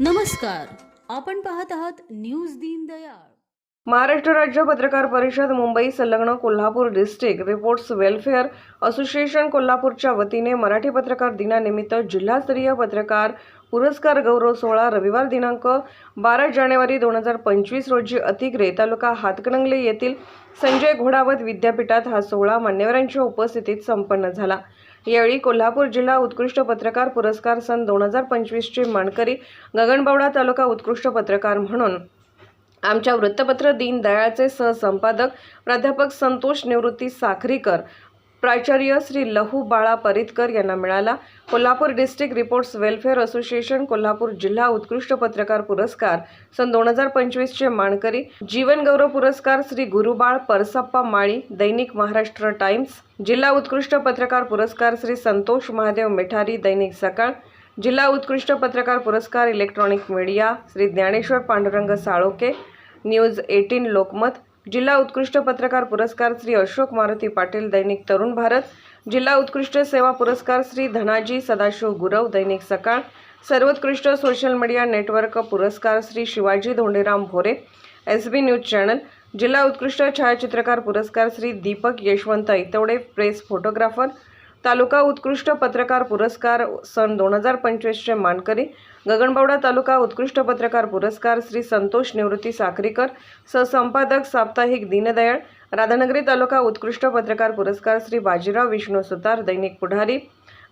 नमस्कार. आपण पाहत आहात न्यूज दीनदयाळ महाराष्ट्र राज्य पत्रकार परिषद मुंबई संलग्न Kolhapur district reports welfare association कोल्हापूरच्या वतीने मराठी पत्रकार दिनानिमित्त जिल्हास्तरीय पत्रकार पुरस्कार गौरव सोहळा रविवार दिनांक बारा जानेवारी दोन हजार पंचवीस रोजी अतिग्रे तालुका हातकणंगले येथील संजय घोडावत विद्यापीठात हा सोहळा मान्यवरांच्या उपस्थितीत संपन्न झाला. यावेळी कोल्हापूर जिल्हा उत्कृष्ट पत्रकार पुरस्कार सन दोन हजार पंचवीसचे मानकरी गगनबावडा तालुका उत्कृष्ट पत्रकार म्हणून. आमच्या वृत्तपत्र दीनदयाळचे सहसंपादक प्राध्यापक संतोष निवृत्ती साखरीकर प्राचार्य श्री लहू बाळा परितकर यांना मिळाला. Kolhapur district reports welfare association Kolhapur जिल्हा उत्कृष्ट पत्रकार पुरस्कार सन दोन हजार पंचवीसचे मानकरी जीवनगौरव पुरस्कार श्री गुरुबाळ परसप्पा माळी दैनिक महाराष्ट्र टाइम्स जिल्हा उत्कृष्ट पत्रकार पुरस्कार श्री संतोष महादेव मिठारी दैनिक सकाळ जिल्हा उत्कृष्ट पत्रकार पुरस्कार electronic media Shri Dnyaneshwar Pandurang Saloke news eighteen Lokmat जिल्हा उत्कृष्ट पत्रकार पुरस्कार श्री अशोक मारुती पाटील दैनिक तरुण भारत. जिल्हा उत्कृष्ट सेवा पुरस्कार श्री धनाजी सदाशिव गुरव दैनिक सकाळ. सर्वोत्कृष्ट सोशल मीडिया नेटवर्क पुरस्कार Shri Shivaji Dhonderam Bhore. S B news channel. जिल्हा उत्कृष्ट छायाचित्रकार पुरस्कार श्री दीपक यशवंत इतवडे प्रेस फोटोग्राफर. तालुका उत्कृष्ट पत्रकार पुरस्कार सन दोन हजार पंचवीसचे मानकरी गगनबावडा तालुका उत्कृष्ट पत्रकार पुरस्कार श्री संतोष निवृत्ती साखरीकर सहसंपादक साप्ताहिक दीनदयाळ राधानगरी तालुका उत्कृष्ट पत्रकार पुरस्कार श्री बाजीराव विष्णू सुतार दैनिक पुढारी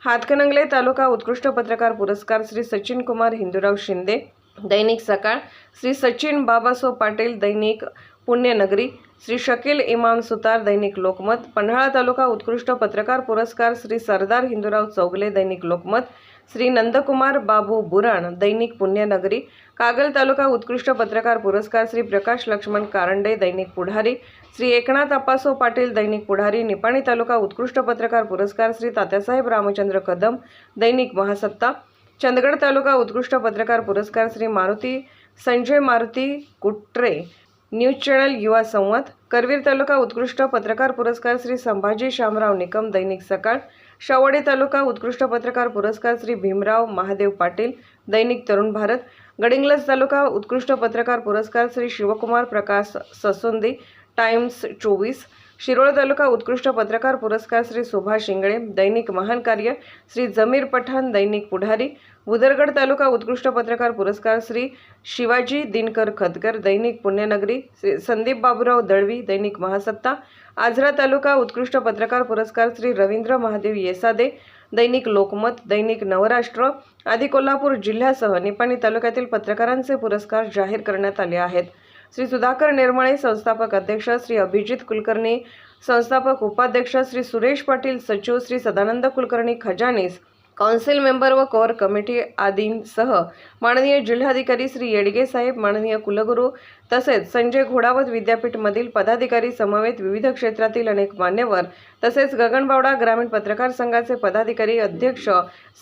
हातकणंगले तालुका उत्कृष्ट पत्रकार पुरस्कार श्री सचिन कुमार हिंदूराव शिंदे दैनिक सकाळ श्री सचिन बाबासो पाटील दैनिक पुण्यनगरी श्री शकील इमाम सुतार दैनिक लोकमत पन्हाळा तालुका उत्कृष्ट पत्रकार पुरस्कार श्री सरदार हिंदूराव चौगले दैनिक लोकमत श्री नंदकुमार बाबू बुराण दैनिक पुण्यनगरी कागल तालुका उत्कृष्ट पत्रकार पुरस्कार श्री प्रकाश लक्ष्मण कारंडे दैनिक पुढारी श्री एकनाथ अप्पासो पाटील दैनिक पुढारी निपाणी तालुका उत्कृष्ट पत्रकार पुरस्कार श्री तात्यासाहेब रामचंद्र कदम दैनिक महासत्ता चंदगड तालुका उत्कृष्ट पत्रकार पुरस्कार श्री मारुती संजय मारुती कुट्रे न्यूज चॅनल युवा संवाद. करवीर तालुका उत्कृष्ट पत्रकार पुरस्कार श्री संभाजी शामराव निकम दैनिक सकाळ. शावडे तालुका उत्कृष्ट पत्रकार पुरस्कार श्री भीमराव महादेव पाटील दैनिक तरुण भारत. गडिंग्लज तालुका उत्कृष्ट पत्रकार पुरस्कार श्री शिवकुमार प्रकाश ससुंदी टाइम्स चोवीस. शिरोळ तालुका उत्कृष्ट पत्रकार पुरस्कार श्री सुभाष शिंगळे दैनिक महान कार्य श्री जमीर पठाण दैनिक पुढारी उदरगड तालुका उत्कृष्ट पत्रकार पुरस्कार श्री शिवाजी दिनकर खतकर दैनिक पुण्यनगरी श्री संदीप बाबूराव दळवी दैनिक महासत्ता आजरा तालुका उत्कृष्ट पत्रकार पुरस्कार श्री रवींद्र महादेव येसादे दैनिक लोकमत दैनिक नवराष्ट्र आदी कोल्हापूर जिल्ह्यासह निपाणी तालुक्यातील पत्रकारांचे पुरस्कार जाहीर करण्यात आले आहेत. श्री सुधाकर निर्मळे संस्थापक अध्यक्ष श्री अभिजित कुलकर्णी संस्थापक उपाध्यक्ष श्री सुरेश पाटील सचिव श्री सदानंद कुलकर्णी खजानीस काउन्सिल मेंबर व कोर कमिटी आदींसह माननीय जिल्हाधिकारी श्री येडगे साहेब माननीय कुलगुरू तसेच संजय घोडावत विद्यापीठमधील पदाधिकारी समवेत विविध क्षेत्रातील अनेक मान्यवर तसेच गगनबावडा ग्रामीण पत्रकार संघाचे पदाधिकारी अध्यक्ष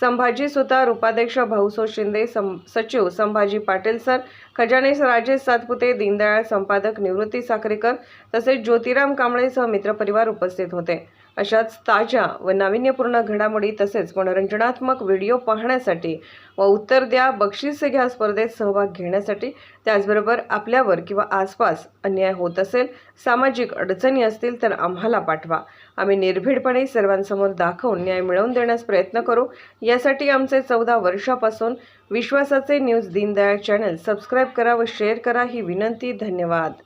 संभाजी सुतार उपाध्यक्ष भाऊसो शिंदे सं सचिव संभाजी पाटील सर खजानेश राजेश सातपुते दीनदयाळ संपादक निवृत्ती साखरेकर तसेच ज्योतिराम कांबळेसह मित्रपरिवार उपस्थित होते. अशाच ताज्या व नाविन्यपूर्ण घडामोडी तसेच मनोरंजनात्मक व्हिडिओ पाहण्यासाठी व उत्तर द्या बक्षीस घ्या स्पर्धेत सहभाग घेण्यासाठी त्याचबरोबर आपल्यावर किंवा आसपास अन्याय होत असेल सामाजिक अडचणी असतील तर आम्हाला पाठवा. आम्ही निर्भीडपणे सर्वांसमोर दाखवून न्याय मिळवून देण्यास प्रयत्न करू. यासाठी आमचे चौदा वर्षापासून विश्वासाचे न्यूज दीनदयाळ चॅनल सबस्क्राईब करा व शेअर करा ही विनंती. धन्यवाद.